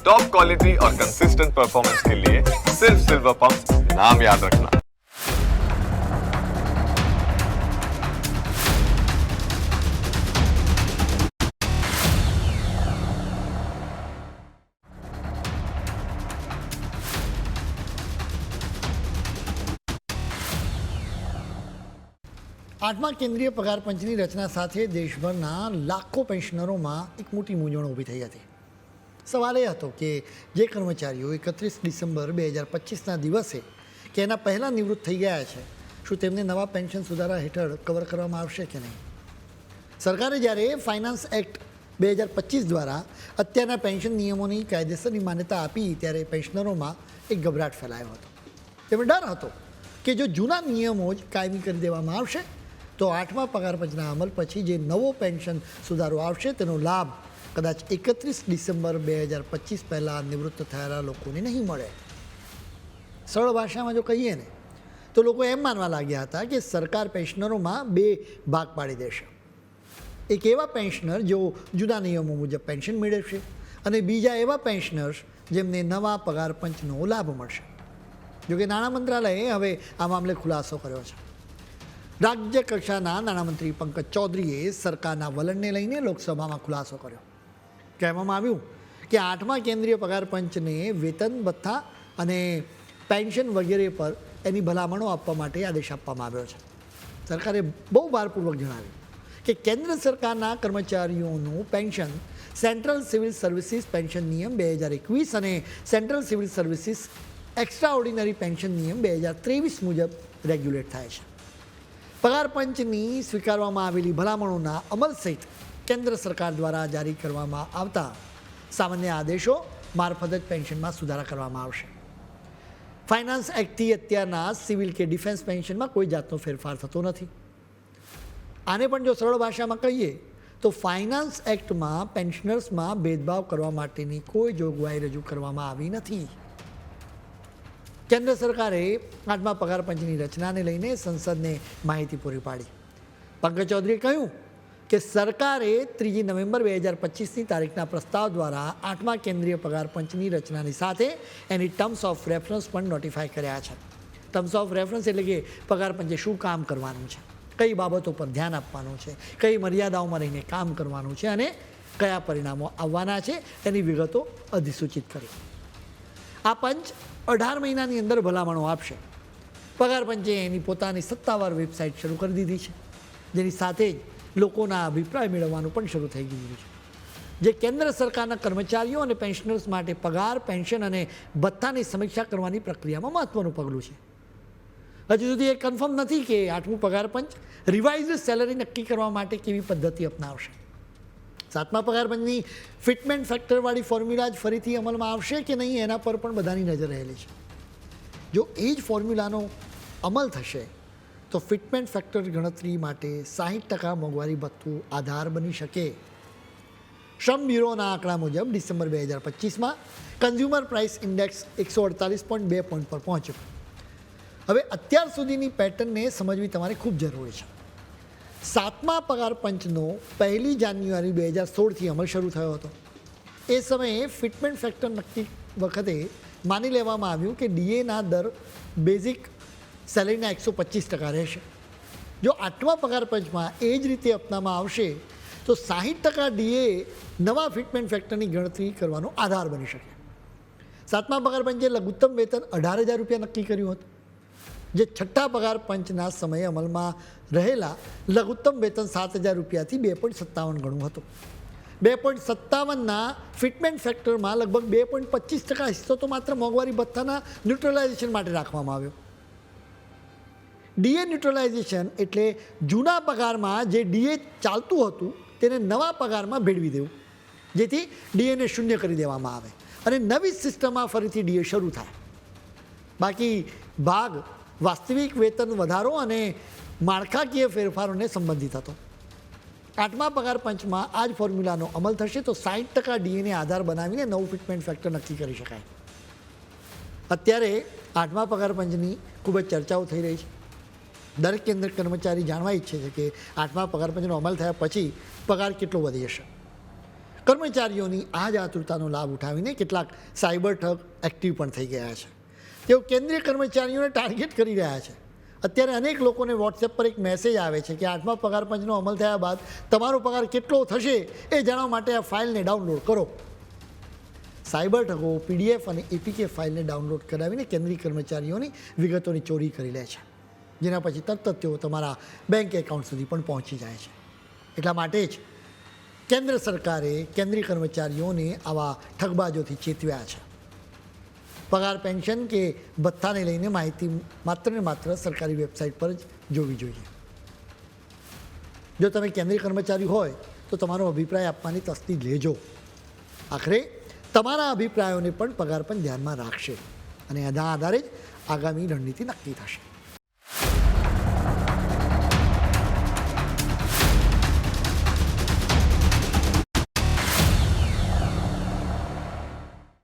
Top quality और consistent performance के लिए सिर्फ सिल्वर पंप नाम याद रखना આઠમા કેન્દ્રીય પગાર પંચની રચના સાથે દેશભરના લાખો પેન્શનરોમાં એક મોટી મૂંઝવણ ઊભી થઈ હતી સવાલ એ હતો કે જે કર્મચારીઓ એકત્રીસ ડિસેમ્બર બે હજાર પચીસના દિવસે, કે એના પહેલાં નિવૃત્ત થઈ ગયા છે, શું તેમને નવા પેન્શન સુધારા હેઠળ કવર કરવામાં આવશે કે નહીં? સરકારે જ્યારે ફાઇનાન્સ એક્ટ બે હજાર પચીસ દ્વારા અત્યારના પેન્શન નિયમોની કાયદેસરની માન્યતા આપી, ત્યારે પેન્શનરોમાં એક ગભરાટ ફેલાયો હતો. તેમણે ડર હતો કે જો જૂના નિયમો જ કાયમી કરી દેવામાં આવશે, તો આઠમા પગાર અમલ પછી જે નવો પેન્શન સુધારો આવશે, તેનો લાભ કદાચ એકત્રીસ ડિસેમ્બર બે હજાર પચીસ પહેલાં નિવૃત્ત થયેલા લોકોને નહીં મળે. સરળ ભાષામાં જો કહીએ ને, તો લોકો એમ માનવા લાગ્યા હતા કે સરકાર પેન્શનરોમાં બે ભાગ પાડી દેશે. એક એવા પેન્શનર જેઓ જુદા નિયમો મુજબ પેન્શન મેળવશે અને બીજા એવા પેન્શનર્સ જેમને નવા પગાર પંચનો લાભ મળશે. જોકે નાણાં મંત્રાલયે હવે આ મામલે ખુલાસો કર્યો છે. રાજ્ય કક્ષાના નાણામંત્રી પંકજ ચૌધરીએ સરકારના વલણને લઈને લોકસભામાં ખુલાસો કર્યો. કહેવામાં આવ્યું કે આઠમા કેન્દ્રીય પગાર પંચને વેતન ભથ્થા અને પેન્શન વગેરે પર એની ભલામણો આપવા માટે આદેશ આપવામાં આવ્યો છે. સરકારે બહુ ભારપૂર્વક જણાવ્યું કે કેન્દ્ર સરકારના કર્મચારીઓનું pension central civil services pension નિયમ બે હજાર એકવીસ અને central civil services extraordinary pension નિયમ બે હજાર ત્રેવીસ મુજબ રેગ્યુલેટ થાય છે. પગાર પંચની સ્વીકારવામાં આવેલી ભલામણોના અમલ સહિત કેન્દ્ર સરકાર દ્વારા જારી કરવામાં આવતા સામાન્ય આદેશો મારફત જ પેન્શનમાં સુધારા કરવામાં આવશે. ફાઇનાન્સ એક્ટથી અત્યારના સિવિલ કે ડિફેન્સ પેન્શનમાં કોઈ જાતનો ફેરફાર થતો નથી. આને પણ જો સરળ ભાષામાં કહીએ, તો ફાઇનાન્સ એક્ટમાં પેન્શનર્સમાં ભેદભાવ કરવા માટેની કોઈ જોગવાઈ રજૂ કરવામાં આવી નથી. કેન્દ્ર સરકારે આઠમા પગાર પંચની રચનાને લઈને સંસદને માહિતી પૂરી પાડી. પંકજ ચૌધરીએ કહ્યું કે સરકારે ત્રીજી નવેમ્બર બે હજાર પચીસની તારીખના પ્રસ્તાવ દ્વારા આઠમા કેન્દ્રીય પગાર પંચની રચનાની સાથે એની ટર્મ્સ ઓફ રેફરન્સ પણ નોટિફાઈ કર્યા છે. ટર્મ્સ ઓફ રેફરન્સ એટલે કે પગાર પંચે શું કામ કરવાનું છે? કઈ બાબતો પર ધ્યાન આપવાનું છે? કઈ મર્યાદાઓમાં રહીને કામ કરવાનું છે? અને કયા પરિણામો આવવાના છે? તેની વિગતો અધિસૂચિત કરી. આ પંચ અઢાર મહિનાની અંદર ભલામણો આપશે. પગાર પંચે એની પોતાની સત્તાવાર વેબસાઇટ શરૂ કરી દીધી છે. જેની સાથે જ લોકોના અભિપ્રાય મેળવવાનું પણ શરૂ થઈ ગયું છે. જે કેન્દ્ર સરકારના કર્મચારીઓ અને પેન્શનર્સ માટે પગાર, પેન્શન અને ભથ્થાની સમીક્ષા કરવાની પ્રક્રિયામાં મહત્વનું પગલું છે. હજુ સુધી એ કન્ફર્મ નથી કે આઠમું પગાર પંચ રિવાઇઝ સેલરી નક્કી કરવા માટે કેવી પદ્ધતિ અપનાવશે. સાતમા પગાર પંચની ફિટમેન્ટ ફેક્ટરવાળી ફોર્મ્યુલા જ ફરીથી અમલમાં આવશે કે નહીં એના પર પણ બધાની નજર રહેલી છે. જો એ જ ફોર્મ્યુલાનો અમલ થશે તો ફિટમેન્ટ ફેક્ટર ગણતરી માટે સાહીઠ ટકા મોંઘવારી ભથ્થું આધાર બની શકે. શ્રમ બ્યુરોના આંકડા મુજબ ડિસેમ્બર બે હજાર પચીસમાં કન્ઝ્યુમર પ્રાઇસ ઇન્ડેક્સ એકસો અડતાલીસ પોઈન્ટ બે પોઈન્ટ પર પહોંચ્યો. હવે અત્યાર સુધીની પેટર્નને સમજવી તમારે ખૂબ જરૂરી છે. સાતમા પગાર પંચનો પહેલી જાન્યુઆરી બે હજાર સોળથી અમલ શરૂ થયો હતો. એ સમયે ફિટમેન્ટ ફેક્ટર નક્કી વખતે માની લેવામાં આવ્યું કે ડીએના દર બેઝિક સેલેરીના એકસો પચીસ ટકા રહેશે. જો આઠમા પગાર પંચમાં એ જ રીતે અપનાવવામાં આવશે, તો સાહીઠ ટકા ડીએ નવા ફિટમેન્ટ ફેક્ટરની ગણતરી કરવાનો આધાર બની શકે. સાતમા પગાર પંચે લઘુત્તમ વેતન અઢાર હજાર રૂપિયા નક્કી કર્યું હતું. જે છઠ્ઠા પગાર પંચના સમયે અમલમાં રહેલા લઘુત્તમ વેતન સાત હજાર રૂપિયાથી બે પોઈન્ટ સત્તાવન ગણું હતું. બે પોઈન્ટ સત્તાવનના ફિટમેન્ટ ફેક્ટરમાં લગભગ બે પોઈન્ટ પચીસ ટકા હિસ્સો તો માત્ર મોંઘવારી ભથ્થાના ન્યુટ્રલાઇઝેશન માટે રાખવામાં આવ્યો. ડીએ ન્યુટ્રલાઇઝેશન એટલે જૂના પગારમાં જે ડીએ ચાલતું હતું, તેને નવા પગારમાં ભેળવી દેવું. જેથી ડીએને શૂન્ય કરી દેવામાં આવે. અને નવી સિસ્ટમમાં ફરીથી ડીએ શરૂ થાય. બાકી ભાગ, વાસ્તવિક વેતન વધારો અને માળખાકીય ફેરફારોને સંબંધિત હતો. આઠમા પગાર પંચમાં આ જ ફોર્મ્યુલાનો અમલ થશે તો સાઠ ટકા ડીએને આધાર બનાવીને નવું ફિટમેન્ટ ફેક્ટર નક્કી કરી શકાય. અત્યારે આઠમા પગાર પંચની ખૂબ જ ચર્ચાઓ થઈ રહી છે. દરેક કેન્દ્ર કર્મચારી જાણવા ઈચ્છે છે કે આઠમા પગારપંચનો અમલ થયા પછી પગાર કેટલો વધી જશે. કર્મચારીઓની આ જ આતુરતાનો લાભ ઉઠાવીને કેટલાક સાયબર ઠગ એક્ટિવ પણ થઈ ગયા છે. તેઓ કેન્દ્રીય કર્મચારીઓને ટાર્ગેટ કરી રહ્યા છે. અત્યારે અનેક લોકોને વોટ્સએપ પર એક મેસેજ આવે છે કે આઠમા પગાર પંચનો અમલ થયા બાદ તમારો પગાર કેટલો થશે એ જાણવા માટે આ ફાઇલને ડાઉનલોડ કરો. સાયબર ઠગો પીડીએફ અને એપીકે ફાઇલને ડાઉનલોડ કરાવીને કેન્દ્રીય કર્મચારીઓની વિગતોની ચોરી કરી લે છે. જેના પછી તરત જ તેઓ તમારા બેંક એકાઉન્ટ સુધી પણ પહોંચી જાય છે. એટલા માટે જ કેન્દ્ર સરકારે કેન્દ્રીય કર્મચારીઓને આવા ઠગબાજોથી ચેતવ્યા છે. પગાર પેન્શન કે ભથ્થાને લઈને માહિતી માત્ર ને માત્ર સરકારી વેબસાઇટ પર જ જોવી જોઈએ. જો તમે કેન્દ્રીય કર્મચારી હોય, તો તમારો અભિપ્રાય આપવાની તસ્દી લેજો. આખરે તમારા અભિપ્રાયોને પણ પગાર પણ ધ્યાનમાં રાખશે અને એના આધારે જ આગામી રણનીતિ નક્કી થશે.